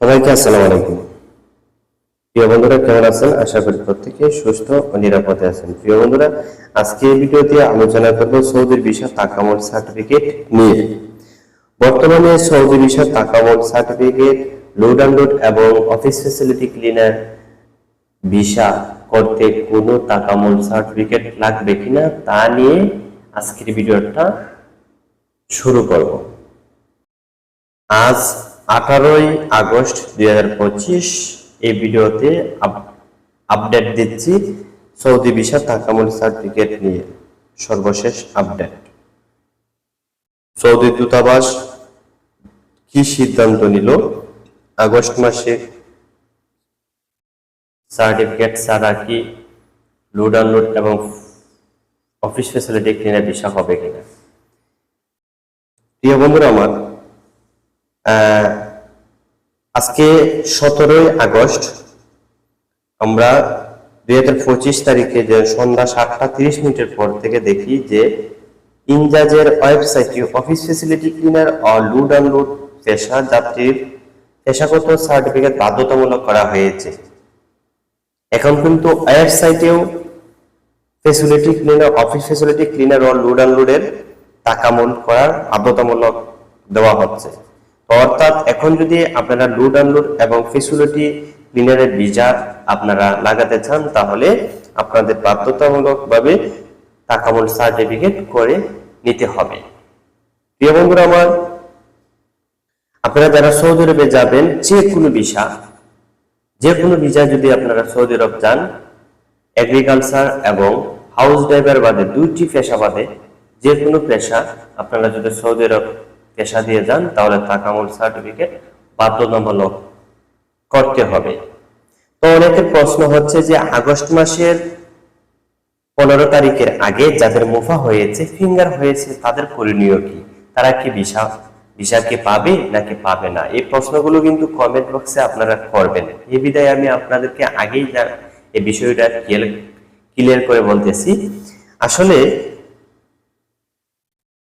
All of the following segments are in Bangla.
সবাইকে আসসালামু আলাইকুম। প্রিয় বন্ধুরা, কেমন আছেন? আশা করি প্রত্যেকে সুস্থ ও নিরাপদে আছেন। প্রিয় বন্ধুরা, আজকে এই ভিডিওতে আলোচনা করব সৌদির ভিসা তাকামল সার্টিফিকেট নিয়ে। বর্তমানে Saudi visa Takamol certificate load unload এবং অফিস ফ্যাসিলিটি ক্লিনার ভিসা করতে কোনো তাকামল সার্টিফিকেট লাগবে কিনা তা নিয়ে আজকের ভিডিওটা শুরু করব। আজ আঠারোই আগস্ট দুই এই ভিডিওতে আপ- আপডেট দিচ্ছি সৌদি ভিসা তাকামুল সার্টিফিকেট নিয়ে। সর্বশেষ আপডেট সৌদি দূতাবাস কি সিদ্ধান্ত নিল? আগস্ট মাসে সার্টিফিকেট ছাড়া কি লোড আনলোড এবং অফিস ফ্যাসিলিটি ক্লিনার ভিসা হবে কিনা? প্রিয় বন্ধুরা, আমার আজকে সতেরোই আগস্ট, আমরা দুই হাজার পঁচিশ তারিখে যে সন্ধ্যা সাতটা তিরিশ মিনিটের পর থেকে দেখি যে ইনজাজের ওয়েবসাইটে অফিস ফেসিলিটি ক্লিনার ও লুড আনলোড পেশা যাত্রীর পেশাগত সার্টিফিকেট বাধ্যতামূলক করা হয়েছে। এখন কিন্তু ওয়েবসাইটেও facility cleaner, office facility cleaner ও লোড আনলোডের টাকা মূল করার বাধ্যতামূলক দেওয়া হচ্ছে। অর্থাৎ এখন যদি আপনারা লোড আনলোড এবং ফেসিলিটি ক্লিনারের ভিসা আপনারা লাগাতে চান, তাহলে আপনাদের বাধ্যতামূলকভাবে টাকা মূল সার্টিফিকেট করে নিতে হবে। প্রিয় বন্ধুরা আমার, আপনারা যারা সৌদি আরবে যাবেন যে কোনো ভিসা যে কোনো ভিসা যদি আপনারা সৌদি আরব যান এগ্রিকালচার এবং হাউস ড্রাইভার বাদে দুইটি পেশা বাদে যে কোনো পেশা আপনারা যদি সৌদি আরব পেশা দিয়ে যান, তাহলে তাকামুল সার্টিফিকেট বাধ্যতামূলক করতে হবে। তো অনেকের প্রশ্ন হচ্ছে যে, আগস্ট মাসের পনেরো তারিখের আগে যাদের মুফা হয়েছে ফিঙ্গার হয়েছে, তাদের করণীয় কি? তারা কি ভিসা ভিসা কি পাবে নাকি পাবে না? এই প্রশ্নগুলো কিন্তু কমেন্ট বক্সে আপনারা করবেন। এই বিদায় আমি আপনাদেরকে আগেই এই বিষয়টা ক্লিয়ার করে বলতেছি। আসলে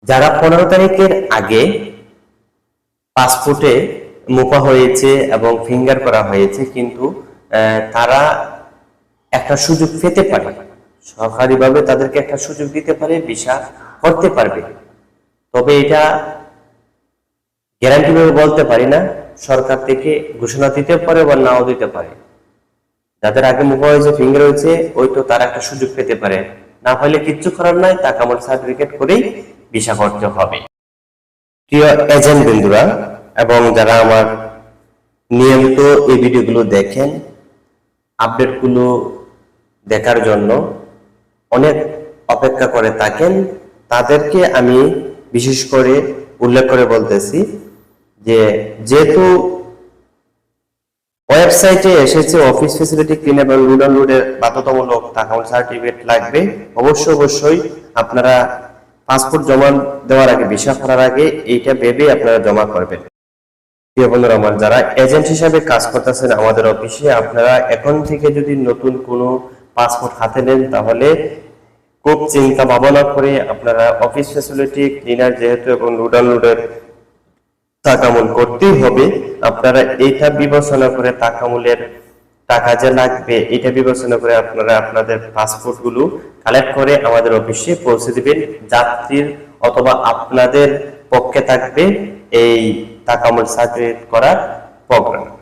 যারা পনেরো তারিখের আগে পাসপোর্টে মুপা হয়েছে এবং ফিঙ্গার করা হয়েছে, কিন্তু তারা একটা সুযোগ পেতে পারে। সরকারিভাবে তাদেরকে একটা সুযোগ দিতে পারে, ভিসা করতে পারবে। তবে এটা গ্যারান্টি ভাবে বলতে পারি না, সরকার থেকে ঘোষণা দিতে পারে বা নাও দিতে পারে। যাদের আগে মুখ হয়েছে, ফিঙ্গার হয়েছে, ওই তো তারা একটা সুযোগ পেতে পারে। না হলে কিচ্ছু করার নাই টাকা আমার সার্টিফিকেট করেই ভিসা করতে হবে। প্রিয় এজেন্ট বন্ধুরা, এবং যারা আমার নিয়মিত এই ভিডিওগুলো দেখেন, আপডেটগুলো দেখার জন্য অনেক অপেক্ষা করে থাকেন, তাদেরকে আমি বিশেষ করে উল্লেখ করে বলতেছি যে, যেহেতু ওয়েবসাইটে এসেছে অফিস ফেসিলিটি ক্লিন এবং আনলোডের বাধ্যতামূলক টাকাউন্ট সার্টিফিকেট লাগবে, অবশ্যই অবশ্যই আপনারা পাসপোর্ট জমা দেওয়ার আগে, ভিসা করার আগে এইটা ভেবে আপনারা জমা করবেন। প্রিয় বন্ধুরা, আমার যারা এজেন্ট হিসাবে কাজ করতেছেন আমাদের অফিসে, আপনারা এখন থেকে যদি নতুন কোনো পাসপোর্ট হাতে নেন, তাহলে খুব চিন্তা ভাবনা করে আপনারা অফিস ফ্যাসিলিটি ক্লিনার যেহেতু এবং লোড আনলোডের টাকামূল করতেই হবে, আপনারা এইটা বিবেচনা করে টাকামূলের টাকা যে লাগবে, এটা বিবেচনা করে আপনারা আপনাদের পাসপোর্টগুলো কালেক্ট করে আমাদের অফিসে পৌঁছে দিবেন। যাত্রীর অথবা আপনাদের পক্ষে থাকবে এই টাকা টাকামূল সার্টিফিকেট করার